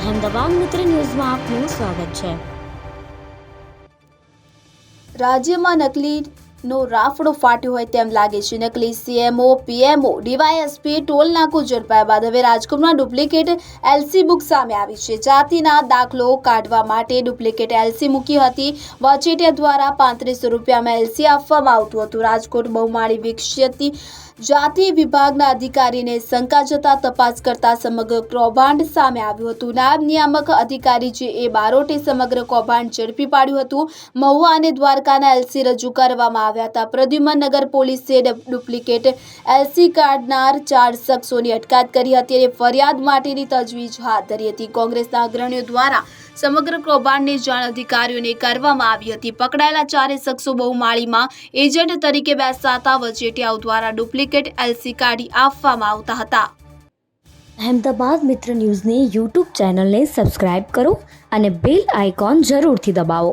અહેમદાબાદ મિત્ર ન્યૂઝમાં આપનું સ્વાગત છે. રાજ્યમાં નકલીનો રાફડો ફાટ્યો હોય તેમ લાગે છે. નકલી સીએમઓ પીએમઓ ડીવાયએસપી ટોલ નાકુ ઝડપાયા બાદ હવે રાજકોટમાં ડુપ્લિકેટ એલસી બુક સામે આવી છે. જાતિના દાખલો કાઢવા માટે ડુપ્લિકેટ એલસી મૂકી હતી. વચેટિયા દ્વારા પાંત્રીસો રૂપિયામાં એલસી આપવામાં આવતું હતું. રાજકોટ બહુમાળી વિકસિત જાતિ વિભાગના અધિકારીને શંકા જતા તપાસ કરતા સમગ્ર કૌભાંડ સામે આવ્યું હતું. નાયબ નિયામક અધિકારી જે એ બારોટે સમગ્ર કૌભાંડ ઝડપી પાડ્યું હતું. મહુવા અને દ્વારકાના એલસી રજૂ કરવામાં આવ્યા હતા. પ્રદ્યુમન નગર પોલીસે ડુપ્લિકેટ એલસી કાઢનાર ચાર શખ્સોની અટકાયત કરી હતી અને ફરિયાદ માટેની તજવીજ હાથ ધરી હતી. કોંગ્રેસના અગ્રણીઓ દ્વારા સમગ્ર કૌભાંડની જાણ અધિકારીઓને કરવામાં આવી હતી. પકડાયેલા ચારે શખ્સો બહુમાળીમાં એજન્ટ તરીકે બેસાતા વચેટિયાઓ દ્વારા ડુપ્લિકેટ એલસી કાઢી આપવામાં આવતા હતા. અહેમદાબાદ મિત્ર ન્યૂઝની યુટ્યુબ ચેનલને સબસ્ક્રાઇબ કરો અને બેલ આઇકોન જરૂરથી દબાવો.